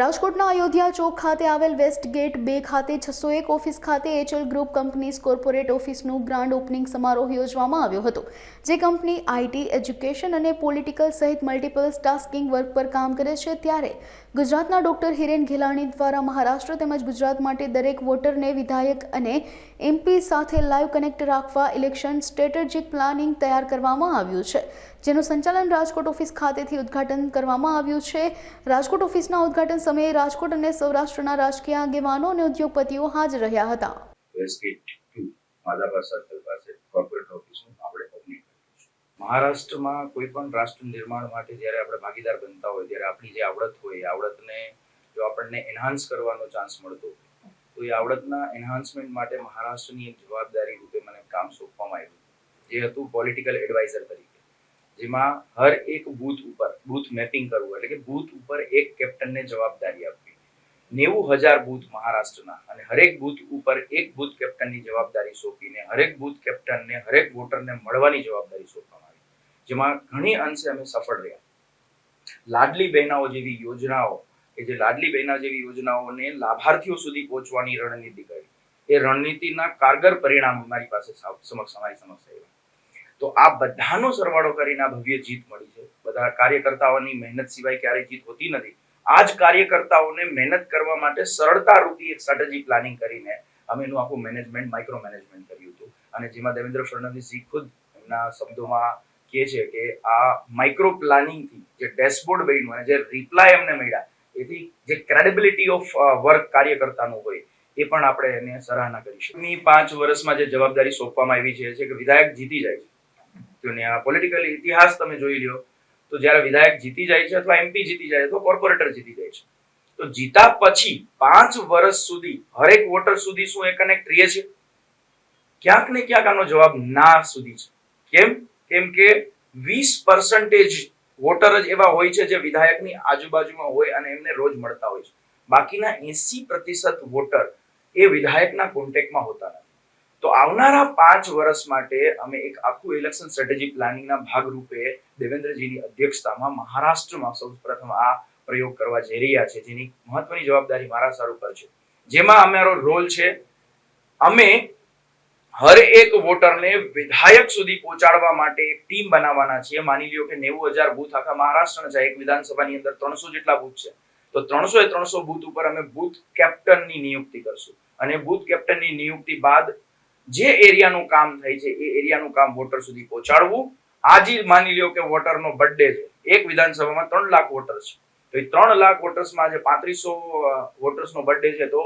રાજકોટના અયોધ્યા ચોક ખાતે આવેલ વેસ્ટ ગેટ બે ખાતે છસો એક ઓફિસ ખાતે એચએલ ગ્રુપ કંપનીઝ કોર્પોરેટ ઓફિસનું ગ્રાન્ડ ઓપનિંગ સમારોહ યોજવામાં આવ્યો હતો, જે કંપની આઈટી, એજ્યુકેશન અને પોલિટિકલ સહિત મલ્ટિપલ ટાસ્કિંગ વર્ક પર કામ કરે છે. ત્યારે ગુજરાતના ડોક્ટર હિરેન ઘેલાણી દ્વારા મહારાષ્ટ્ર તેમજ ગુજરાત માટે દરેક વોટરને વિધાયક અને એમપી સાથે લાઈવ કનેક્ટ રાખવા ઇલેક્શન સ્ટ્રેટેજિક પ્લાનિંગ તૈયાર કરવામાં આવ્યું છે, જેનું સંચાલન રાજકોટ ઓફિસ ખાતેથી ઉદ્ઘાટન કરવામાં આવ્યું છે. રાજકોટ ઓફિસના ઉદ્ઘાટન સમયે રાજકોટ અને સૌરાષ્ટ્રના રાજકીય આગેવાનો અને ઉદ્યોગપતિઓ હાજર રહ્યા હતા. મહારાષ્ટ્રમાં કોઈ પણ રાષ્ટ્ર નિર્માણ માટે જ્યારે આપણે ભાગીદાર બનતા હોય ત્યારે આપણી જે આવડત હોય, એ આવડતને જો આપણને એન્હાન્સ કરવાનો ચાન્સ મળતો તો એ આવડતના એન્હાન્સમેન્ટ માટે મહારાષ્ટ્રની એક જવાબદારી રૂપે મને કામ સોંપવામાં આવ્યું જે હતું પોલિટિકલ એડવાઇઝર તરીકે. જેમાં હર એક બૂથ ઉપર, બૂથ મેપિંગ કરવું એટલે કે બૂથ ઉપર એક કેપ્ટનને જવાબદારી આપવી. નેવું હજાર બૂથ મહારાષ્ટ્રના અને હરેક બૂથ ઉપર એક બૂથ કેપ્ટનની જવાબદારી સોંપીને, હરેક બૂથ કેપ્ટનને, હરેક વોટરને મળવાની જવાબદારી સોંપવામાં આવી. જેમાં ઘણી અંશે અમે સફળ રહ્યા. લાડલી બહેનાઓ જેવી યોજનાઓ, કે જે લાડલી બહેના જેવી યોજનાઓને લાભાર્થીઓ સુધી પહોંચવાની રણનીતિ કરી. એ રણનીતિના કારગર પરિણામ અમારી પાસે સમક્ષ, અમારી સમક્ષ તો આ બધાનો સરવાળો કરીને આ ભવ્ય જીત મળી છે. બધા કાર્યકર્તાઓની મહેનત સિવાય ક્યારેય જીત હોતી નથી. આ જ કાર્યકર્તાઓને મહેનત કરવા માટે સરળતા રૂપી એક સ્ટ્રેટેજી પ્લાનિંગ કરીને અમે એનું આખું મેનેજમેન્ટ માઇક્રો મેનેજમેન્ટ કર્યું હતું. અને જેમાં દેવેન્દ્ર ફડણવીસજી ખુદ એમના શબ્દોમાં કહે છે કે આ માઇક્રો પ્લાનિંગથી જે ડેશબોર્ડ બન્યું અને જે રિપ્લાય અમને મળ્યા, એથી જે ક્રેડિબિલિટી ઓફ વર્ક કાર્યકર્તાનું હોય, એ પણ આપણે એને સરાહના કરી શકીએ. પાંચ વર્ષમાં જે જવાબદારી સોંપવામાં આવી છે કે વિધાયક જીતી જાય છે. આ પોલિટિકલ ઇતિહાસ તમે જોઈ લ્યો, તો જ્યારે વિધાયક જીતી જાય છે અથવા એમપી જીતી જાય તો કોર્પોરેટર જીતી જાય છે. તો જીતા પછી પાંચ વર્ષ સુધી, હરેક વોટર સુધી શું એ કનેક્ટ રહીએ છે ક્યાંક ને ક્યાંક આનો જવાબ ના સુધી છે. કેમ? કેમ કે વીસ પર્સન્ટેજ વોટર જ એવા હોય છે જે વિધાયકની આજુબાજુમાં હોય અને એમને રોજ મળતા હોય છે. બાકીના એસી પ્રતિશત વોટર એ વિધાયકના કોન્ટેક્ટમાં હોતા નથી. તો આવનારા પાંચ વર્ષ માટે અમે એક આખું ઇલેક્શન સ્ટ્રેટેજી પ્લાનિંગના ભાગરૂપે દેવેન્દ્રજીની અધ્યક્ષતામાં મહારાષ્ટ્રમાં સૌ પ્રથમ આ પ્રયોગ કરવા જઈ રહ્યા છે, જેની મહત્વની જવાબદારી મારા સર ઉપર છે. જેમાં અમારો રોલ છે, અમે હર એક વોટરને વિધાયક સુધી પહોંચાડવા માટે એક ટીમ બનાવવાના છીએ. માની લ્યો કે નેવું હજાર બૂથ આખા મહારાષ્ટ્રના છે, એક વિધાનસભાની અંદર ત્રણસો જેટલા બૂથ છે. તો ત્રણસો એ ત્રણસો બૂથ ઉપર અમે બૂથ કેપ્ટનની નિયુક્તિ કરશું. અને બૂથ કેપ્ટનની નિયુક્તિ બાદ જે એરિયાનું કામ થાય છે, એ એરિયાનું કામ વોટર સુધી પહોંચાડવું. આજે માની લ્યો કે વોટરનો બર્થડે છે. એક વિધાનસભામાં ત્રણ લાખ વોટર છે. તો એ ત્રણ લાખ વોટર્સમાં આજે પાંત્રીસો વોટર્સનો બર્થડે છે તો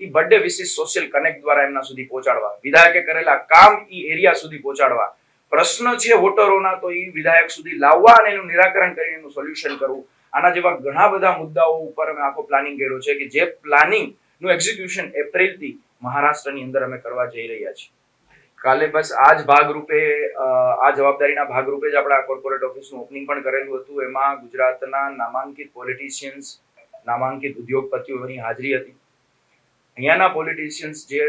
એ બર્થડે વિશેષ સોશિયલ કનેક્ટ દ્વારા એમના સુધી પહોંચાડવા. વિધાયકે કરેલા કામ એ એરિયા સુધી પહોંચાડવા. પ્રશ્ન છે વોટરોના તો એ વિધાયક સુધી લાવવા અને એનું નિરાકરણ કરીને એનું સોલ્યુશન કરવું. આના જેવા ઘણા બધા મુદ્દાઓ ઉપર અમે આખો પ્લાનિંગ કર્યો છે કે જે પ્લાનિંગનું એક્ઝિક્યુશન એપ્રિલથી મહારાષ્ટ્રની અંદર અમે કરવા જઈ રહ્યા છીએ. કાલે બસ આ જ ભાગરૂપે આ જવાબદારીના ભાગરૂપે જ આપણે કોર્પોરેટ ઓફિસનું ઓપનિંગ પણ કરેલું હતું. એમાં ગુજરાતના નામાંકિત પોલિટિશિયન્સ નામાંકિત ઉદ્યોગપતિઓની હાજરી હતી. અહીંયાના પોલિટિશિયન્સ જે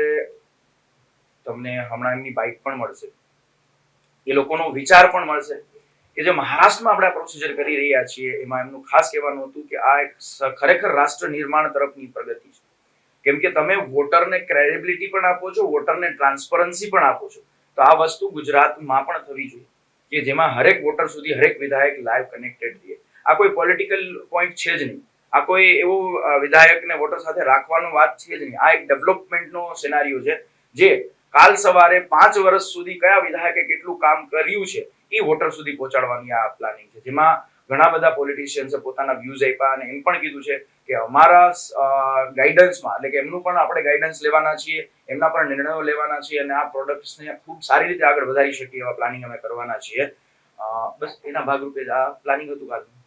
તમને હમણાં એમની બાઇક પણ મળશે. એ લોકોનો વિચાર પણ મળશે કે જે મહારાષ્ટ્રમાં આપણે પ્રોસિજર કરી રહ્યા છીએ, એમાં એમનું ખાસ કહેવાનું હતું કે આ એક ખરેખર રાષ્ટ્ર નિર્માણ તરફની પ્રગતિ છે. કેમ કે તમે વોટરને ક્રેડિબિલિટી પણ આપો છો, વોટરને ટ્રાન્સપરન્સી પણ આપો છો. તો આ વસ્તુ ગુજરાતમાં પણ થવી જોઈએ કે જેમાં હરેક વોટર સુધી હરેક વિધાયક લાઈવ કનેક્ટેડ રહે આ કોઈ પોલિટિકલ પોઈન્ટ છે જ નહીં. આ કોઈ એવો વિધાયકને વોટર સાથે રાખવાનો વાત છે જ નહીં. આ એક ડેવલપમેન્ટનો સિનારીઓ છે જે કાલ સવારે પાંચ વર્ષ સુધી કયા વિધાયકે કેટલું કામ કર્યું છે એ વોટર સુધી પહોંચાડવાની આ પ્લાનિંગ છે. જેમાં ઘણા બધા પોલિટિશિયન્સે પોતાના વ્યૂઝ આપ્યા અને એમ પણ કીધું છે કે અમારા ગાઈડન્સમાં એટલે કે એમનું પણ આપણે ગાઈડન્સ લેવાના છીએ, એમના પણ નિર્ણયો લેવાના છીએ અને આ પ્રોડક્ટ્સને ખૂબ સારી રીતે આગળ વધારી શકીએ એવા પ્લાનિંગ અમે કરવાના છીએ. બસ એના ભાગરૂપે આ પ્લાનિંગ હતું કાલનું.